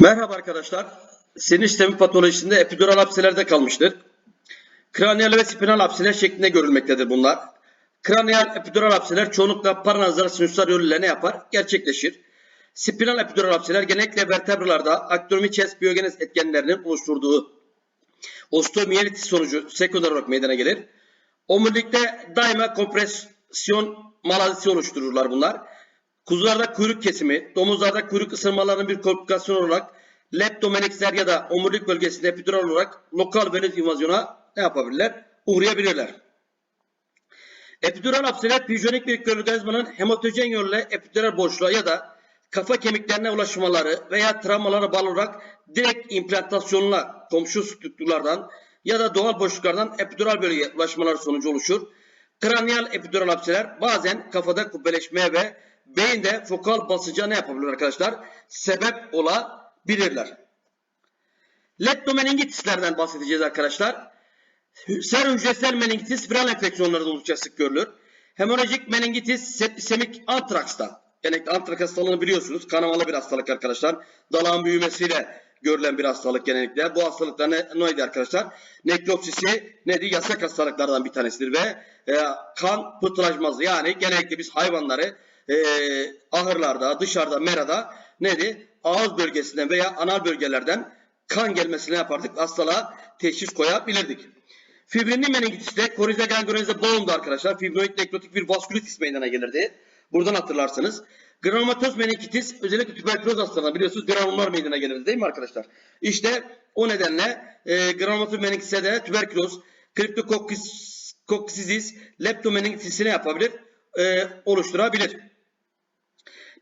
Merhaba arkadaşlar. Sinir sistemi patolojisinde epidural hapselerde kalmıştır. Kraniyal ve spinal hapseler şeklinde görülmektedir bunlar. Kraniyal epidural hapseler çoğunlukla paranazal sinüsler yoluyla ne yapar? Gerçekleşir. Spinal epidural hapseler genellikle vertebralarda aktonomi chest biyogenez etkenlerinin oluşturduğu osteomiyelitis sonucu sekonder olarak meydana gelir. Omurilikte daima kompresyon malazisi oluştururlar bunlar. Kuzularda kuyruk kesimi, domuzlarda kuyruk ısırmalarının bir komplikasyon olarak leptomenixler ya da omurilik bölgesinde epidural olarak lokal venöz invazyona ne yapabilirler? Uğrayabilirler. Epidural hapseler pijonik bir organizmanın hematojen yoluyla epidural boşluğa ya da kafa kemiklerine ulaşmaları veya travmalara bağlı olarak direkt implantasyonla komşu strukturlardan ya da doğal boşluklardan epidural bölgeye ulaşmaları sonucu oluşur. Kraniyal epidural hapseler bazen kafada kubbeleşmeye ve beyinde fokal basınca ne yapabilir arkadaşlar? Sebep olabilirler. Leptomeningitislerden bahsedeceğiz arkadaşlar. Ser hücresel meningitis viral enfeksiyonlarında oldukça sık görülür. Hemorajik meningitis septisemik antraksta. Genellikle antrak hastalığını biliyorsunuz. Kanamalı bir hastalık arkadaşlar. Dalağın büyümesiyle görülen bir hastalık genellikle. Bu hastalıklar ne, neydi arkadaşlar? Nekropsisi nedir? Yasak hastalıklardan bir tanesidir ve e, kan pıhtılaşması. Yani genellikle biz hayvanları e, ahırlarda, dışarıda, merada nedir? Ağız bölgesinden veya anal bölgelerden kan gelmesine yapardık. Hastalığa teşhis koyabilirdik. Fibrinli meningitiste korize gangrenize boğumdu arkadaşlar. Fibroid nekrotik bir vaskülitis meydana gelirdi. Buradan hatırlarsınız. Granulomatoz meningitis özellikle tüberküloz hastalarında biliyorsunuz granulomlar meydana gelirdi değil mi arkadaşlar? İşte o nedenle e, granulomatoz meningitiste de tüberküloz, kriptokokkizis, leptomeningitis'i ne yapabilir? E, oluşturabilir.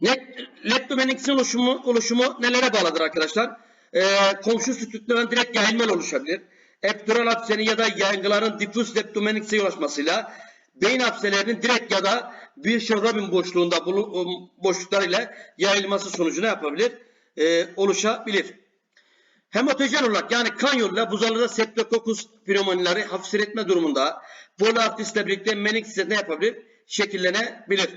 Ne, leptomeningitisin oluşumu, oluşumu nelere bağlıdır arkadaşlar? E, komşu sütüklerden direkt yayılma oluşabilir. Epidural hapsenin ya da yayıngaların difüz leptomeningitise ulaşmasıyla beyin hapselerinin direkt ya da bir şarabin boşluğunda bulu- boşluklarıyla yayılması sonucu ne yapabilir? Ee, oluşabilir. Hematojen olarak yani kan yoluyla buzarlıda septokokus pneumonileri hafifletme durumunda poliartrisle birlikte meningitis ne yapabilir? Şekillenebilir.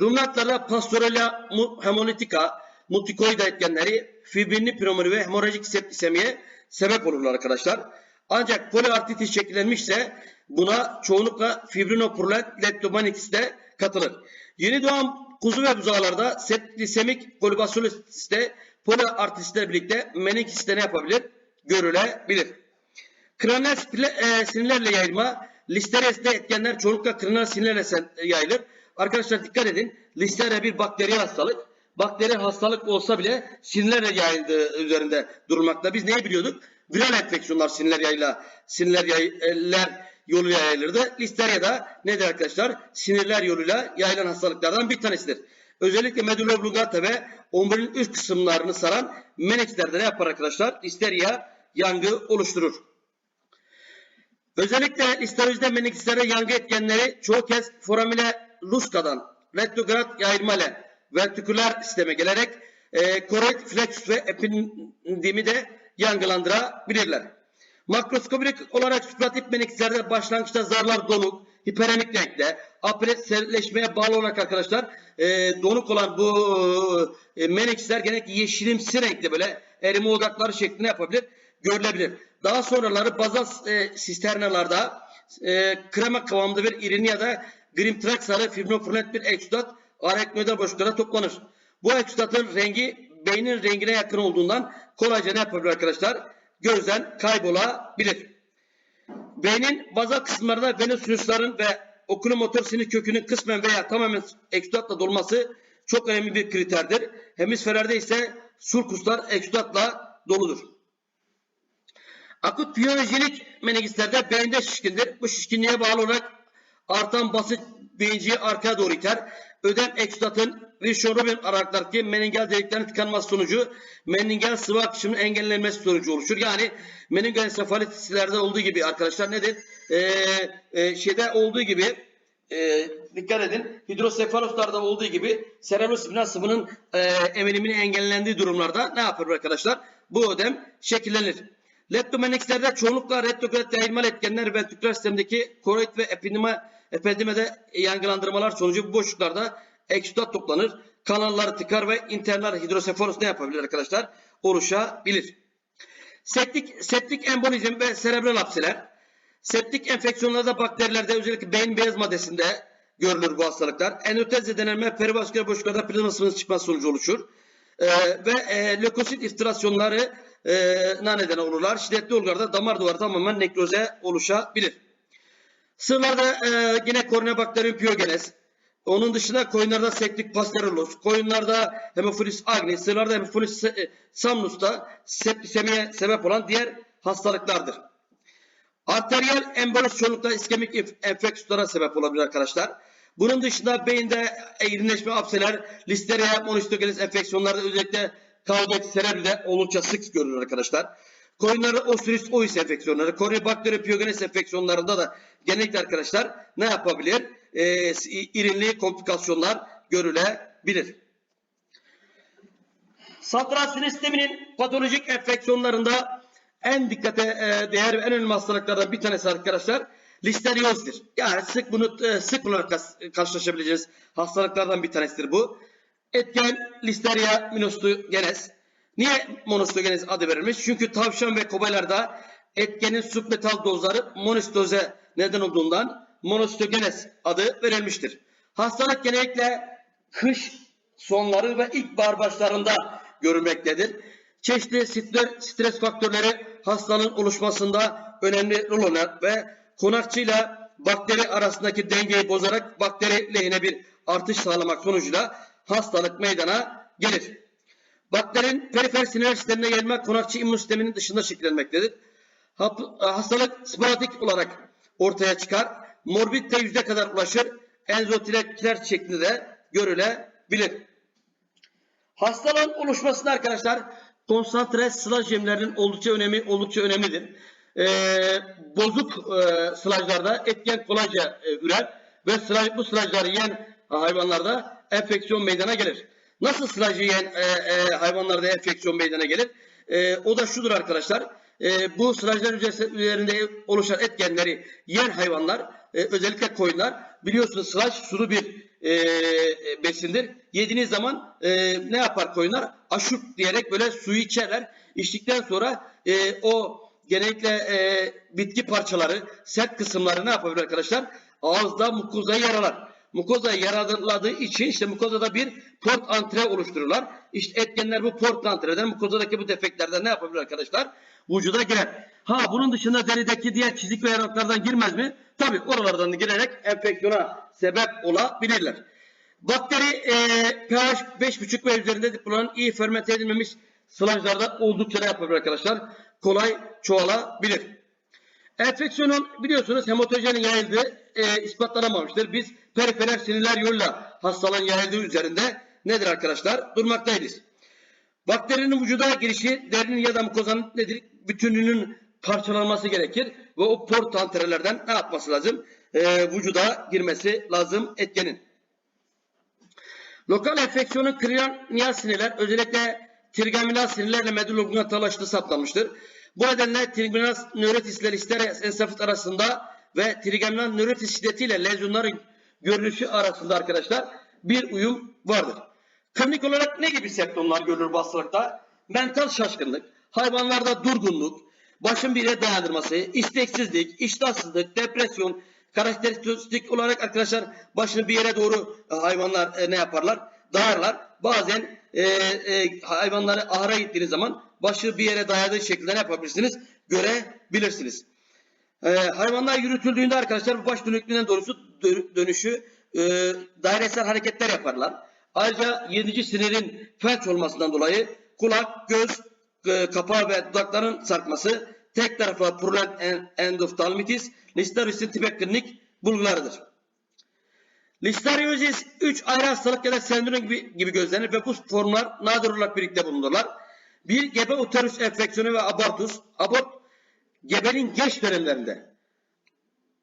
Ruminatlarda pastorella hemolitika, mutikoida etkenleri fibrinli pneumoni ve hemorajik septisemiye sebep olurlar arkadaşlar. Ancak poliartritis şekillenmişse buna çoğunlukla fibrinoprolent leptomanitis de katılır. Yeni doğan kuzu ve buzağlarda septisemik kolibasyolisiste poliartritisle birlikte meningitiste ne yapabilir? Görülebilir. Spile- e, sinirlerle yayılma, listeryasında etkenler çoğunlukla kranal sinirlerle sen- yayılır. Arkadaşlar dikkat edin. Listeria bir bakteriyel hastalık. Bakteri hastalık olsa bile sinirlerle yayıldığı üzerinde durmakta. Biz neyi biliyorduk? Viral enfeksiyonlar sinirler yayla, sinirler yaylar yoluyla yayılırdı. Listeria da nedir arkadaşlar? Sinirler yoluyla yayılan hastalıklardan bir tanesidir. Özellikle medulla oblongata ve omuriliğin üst kısımlarını saran menekslerde ne yapar arkadaşlar? Listeria yangı oluşturur. Özellikle listerozide menekslerde yangı etkenleri çoğu kez foramine luska'dan retrograd yayılma ile ventriküler sisteme gelerek e, koroid flexus ve epidemi de yangılandırabilirler. Makroskopik olarak supratip menekslerde başlangıçta zarlar donuk, hiperenik renkte, apiletleşmeye bağlı olarak arkadaşlar e, donuk olan bu e, menekşler genellikle yeşilimsi renkte böyle erime odakları şeklinde yapabilir, görülebilir. Daha sonraları bazal e, sisternalarda e, krema kıvamında bir irini ya da grimtraxalı fibrinoprolent bir eksudat araknoidal boşluklara toplanır. Bu eksudatın rengi beynin rengine yakın olduğundan kolayca ne yapabilir arkadaşlar? Gözden kaybolabilir. Beynin bazal kısımlarında venöz sinüslerin ve okulomotor sinir kökünün kısmen veya tamamen eksudatla dolması çok önemli bir kriterdir. Hemisferlerde ise sulkuslar eksudatla doludur. Akut piyojenik meningislerde beyinde şişkindir. Bu şişkinliğe bağlı olarak artan basınç beyinciyi arkaya doğru iter. Ödem eksudatın Virchow-Robin aralıktaki meningel deliklerin tıkanması sonucu meningel sıvı akışının engellenmesi sonucu oluşur. Yani meningel sefalitislerde olduğu gibi arkadaşlar nedir? Ee, e, şeyde olduğu gibi e, dikkat edin. Hidrosefaloslarda olduğu gibi serebrospinal sıvının e, emiliminin engellendiği durumlarda ne yapar arkadaşlar? Bu ödem şekillenir. Leptomenixlerde çoğunlukla retrograd yayılma etkenler ventriküler sistemdeki koroid ve epidema, epidemide yangılandırmalar sonucu bu boşluklarda eksudat toplanır. Kanallar tıkar ve internal hidrosefalos ne yapabilir arkadaşlar? Oluşabilir. Septik, septik embolizm ve serebral hapseler. Septik enfeksiyonlarda bakterilerde özellikle beyin beyaz maddesinde görülür bu hastalıklar. Endotez zedelenme perivasküler boşluklarda plazmasının çıkması sonucu oluşur. Ee, ve e, lökosit iftilasyonları e, na neden olurlar. Şiddetli olgularda damar duvarı tamamen nekroze oluşabilir. Sığırlarda e, yine Corynebacterium pyogenes. Onun dışında koyunlarda septik pasteurellus, koyunlarda Haemophilus agni, sığırlarda Haemophilus e, samnus da septisemiye sebep olan diğer hastalıklardır. Arteriyel embolis çoğunlukla iskemik enf- enfeksiyonlara sebep olabilir arkadaşlar. Bunun dışında beyinde eğrileşme, apseler, listeria, monostogenes enfeksiyonlarda özellikle kalbet, serebride oldukça sık görülür arkadaşlar. Koyunlarda Ostrich ois enfeksiyonları, Corynebacterium pyogenes enfeksiyonlarında da genellikle arkadaşlar ne yapabilir? Ee, irinli komplikasyonlar görülebilir. Santral sinir sisteminin patolojik enfeksiyonlarında en dikkate e, değer ve en önemli hastalıklardan bir tanesi arkadaşlar listeriozdur. Yani sık bunu e, sık olarak karşılaşabileceğiniz hastalıklardan bir tanesidir bu. Etken Listeria monostogenes. Niye monostogenes adı verilmiş? Çünkü tavşan ve kobaylarda etkenin submetal dozları monostoze neden olduğundan monostogenes adı verilmiştir. Hastalık genellikle kış sonları ve ilkbahar başlarında görülmektedir. Çeşitli stres, faktörleri hastalığın oluşmasında önemli rol oynar ve konakçıyla bakteri arasındaki dengeyi bozarak bakteri lehine bir artış sağlamak sonucuyla hastalık meydana gelir. Bakterinin perifer sinir sistemine yayılma konakçı immün sisteminin dışında şekillenmektedir. Hap- Hastalık sporadik olarak ortaya çıkar. Morbidite yüzde kadar ulaşır. Enzotilekler şeklinde de görülebilir. Hastalığın oluşmasında arkadaşlar konsantre sılaj yemlerinin oldukça önemi oldukça önemlidir. Ee, bozuk e, sılajlarda etken kolayca e, ürer ve sılaj, bu sılajları yiyen hayvanlarda enfeksiyon meydana gelir. Nasıl sılajı yiyen e, e, hayvanlarda enfeksiyon meydana gelir? E, o da şudur arkadaşlar. E, bu sılajlar üzerinde oluşan etkenleri yiyen hayvanlar e, özellikle koyunlar biliyorsunuz sılaj sulu bir e, besindir. Yediğiniz zaman e, ne yapar koyunlar? Aşurt diyerek böyle suyu içerler. İçtikten sonra e, o genellikle e, bitki parçaları, sert kısımları ne yapabilir arkadaşlar? Ağızda mukozayı yaralar. Mukozayı yaraladığı için işte mukozada bir port antre oluştururlar. İşte etkenler bu port antreden, mukozadaki bu defeklerden ne yapabilir arkadaşlar? Vücuda girer. Ha bunun dışında derideki diğer çizik ve yanıklardan girmez mi? Tabi oralardan girerek enfeksiyona sebep olabilirler. Bakteri e, pH 5,5 ve üzerinde bulunan iyi fermente edilmemiş sılajlarda oldukça ne yapabilir arkadaşlar? Kolay çoğalabilir. Enfeksiyonun biliyorsunuz hematojenin yayıldığı e, ispatlanamamıştır. Biz periferer sinirler yoluyla hastalığın yayıldığı üzerinde nedir arkadaşlar? Durmaktayız. Bakterinin vücuda girişi derinin ya da mukozanın nedir? Bütünlüğünün parçalanması gerekir ve o port antrelerden ne yapması lazım? E, vücuda girmesi lazım etkenin. Lokal enfeksiyonun kraniyal sinirler özellikle trigeminal sinirlerle medulla oblongatalaştığı saptanmıştır. Bu nedenle trigeminal nörotisler ister ensefit arasında ve trigeminal nörotis şiddetiyle lezyonların görünüşü arasında arkadaşlar bir uyum vardır. Klinik olarak ne gibi semptomlar görülür bu hastalıkta? Mental şaşkınlık, hayvanlarda durgunluk, başın bir yere dayandırması, isteksizlik, iştahsızlık, depresyon, karakteristik olarak arkadaşlar başını bir yere doğru e, hayvanlar e, ne yaparlar? Dayarlar. Bazen e, e, hayvanları ahıra gittiğiniz zaman başı bir yere dayadığı şekilde ne yapabilirsiniz? Görebilirsiniz. E, hayvanlar yürütüldüğünde arkadaşlar bu baş dönüklüğünden doğrusu dö- dönüşü e, dairesel hareketler yaparlar. Ayrıca yedinci sinirin felç olmasından dolayı kulak, göz, e, kapağı ve dudakların sarkması tek taraflı purulent en- endoftalmitis, listerios'in tipe klinik bulgularıdır. Listeriozis 3 ayrı hastalık ya da sendrom gibi, gibi gözlenir ve bu formlar nadir olarak birlikte bulunurlar. Bir gebe uterus enfeksiyonu ve abortus. Abort gebenin geç dönemlerinde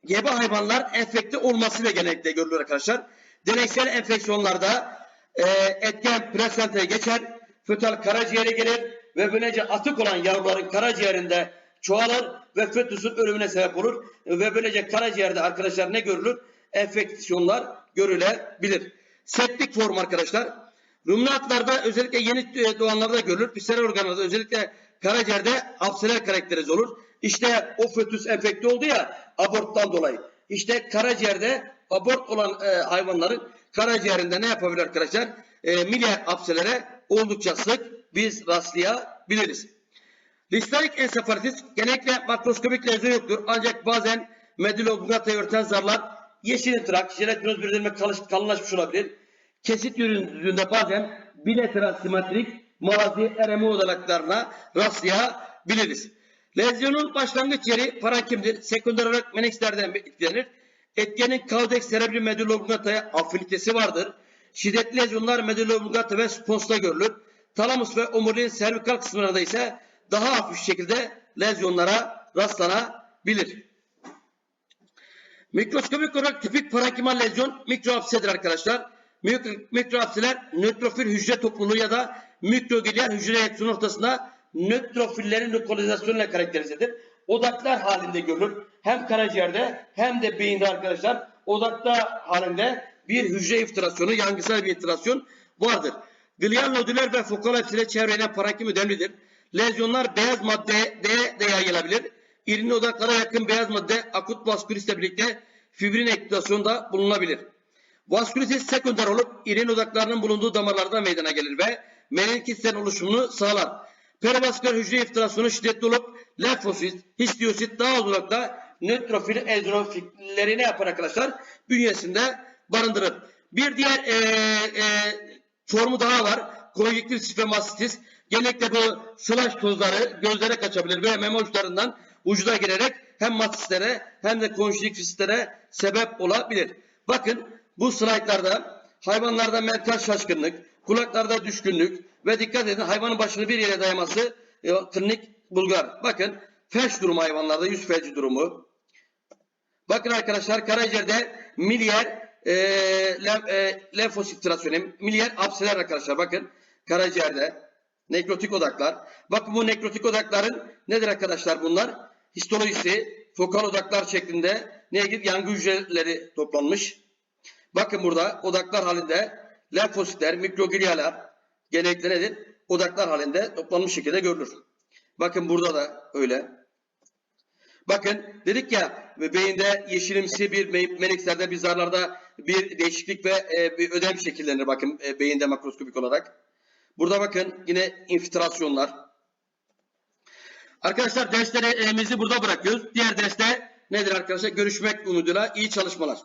gebe hayvanlar enfekte olmasıyla genellikle görülür arkadaşlar. Deneysel enfeksiyonlarda e, etken plasentaya geçer, fötal karaciğere gelir ve böylece atık olan yavruların karaciğerinde çoğalır ve fötüsün ölümüne sebep olur. Ve böylece karaciğerde arkadaşlar ne görülür? Enfeksiyonlar görülebilir. septik form arkadaşlar. Ruminantlarda özellikle yeni doğanlarda görülür. Visceral organlarda özellikle karaciğerde apseler karakterize olur. İşte o fötüs enfekte oldu ya aborttan dolayı. İşte karaciğerde abort olan e, hayvanların karaciğerinde ne yapabilir arkadaşlar? E, milyar apselere oldukça sık biz rastlayabiliriz. Listerik ensefalitis genellikle makroskopik lezyon yoktur. Ancak bazen medulla oblongata örten zarlar yeşil intrak, jelatinoz birleşme kalınlaşmış olabilir. Kesit yürüdüğünde bazen bilateral simetrik mazi RMO odaklarına rastlayabiliriz. Lezyonun başlangıç yeri parakimdir. Sekonder olarak menexlerden etkilenir. Etkenin kaldex cerebri medulla oblongata'ya afinitesi vardır. Şiddetli lezyonlar medulla oblongata ve sponsta görülür. Talamus ve omuriliğin servikal kısımlarında ise daha hafif şekilde lezyonlara rastlanabilir. Mikroskopik olarak tipik parakimal lezyon mikroapsidir arkadaşlar. Mikro, mikroapsiler nötrofil hücre topluluğu ya da mikrogilyer hücre reaksiyonu ortasında nötrofillerin lokalizasyonuyla karakterizedir. Odaklar halinde görülür. Hem karaciğerde hem de beyinde arkadaşlar odakta halinde bir hücre infiltrasyonu, yangısal bir infiltrasyon vardır. Glial nodüler ve fokal apsile çevrelenen parakim önemlidir. Lezyonlar beyaz maddeye de yayılabilir. İrinli odaklara yakın beyaz madde akut vaskülitle birlikte fibrin eküdasyonda bulunabilir. Vaskülitis sekonder olup irin odaklarının bulunduğu damarlarda meydana gelir ve meningislerin oluşumunu sağlar. Perivasküler hücre infiltrasyonu şiddetli olup lenfosit, histiyosit daha az olarak nötrofil eozinofilleri ne yapar arkadaşlar? Bünyesinde barındırır. Bir diğer e, e, formu daha var. Konjüktif sifemasitis. Genellikle bu slash tozları gözlere kaçabilir ve meme uçlarından vücuda girerek hem matislere hem de konjüktivitlere sebep olabilir. Bakın bu slaytlarda hayvanlarda mental şaşkınlık, kulaklarda düşkünlük ve dikkat edin hayvanın başını bir yere dayaması e, klinik bulgar. Bakın felç durumu hayvanlarda yüz felci durumu. Bakın arkadaşlar karaciğerde milyar e, lem, e, lenfositirasyonu, milyar apseler arkadaşlar bakın karaciğerde nekrotik odaklar. Bakın bu nekrotik odakların nedir arkadaşlar bunlar? Histolojisi fokal odaklar şeklinde neye yangı hücreleri toplanmış. Bakın burada odaklar halinde lenfositler, mikrogilyalar genellikle nedir? Odaklar halinde toplanmış şekilde görülür. Bakın burada da öyle. Bakın dedik ya beyinde yeşilimsi bir meniklerde bir zarlarda bir değişiklik ve e, bir ödem şekillenir bakın e, beyinde makroskopik olarak. Burada bakın yine infiltrasyonlar. Arkadaşlar derslerimizi burada bırakıyoruz. Diğer derste nedir arkadaşlar? Görüşmek umuduyla iyi çalışmalar.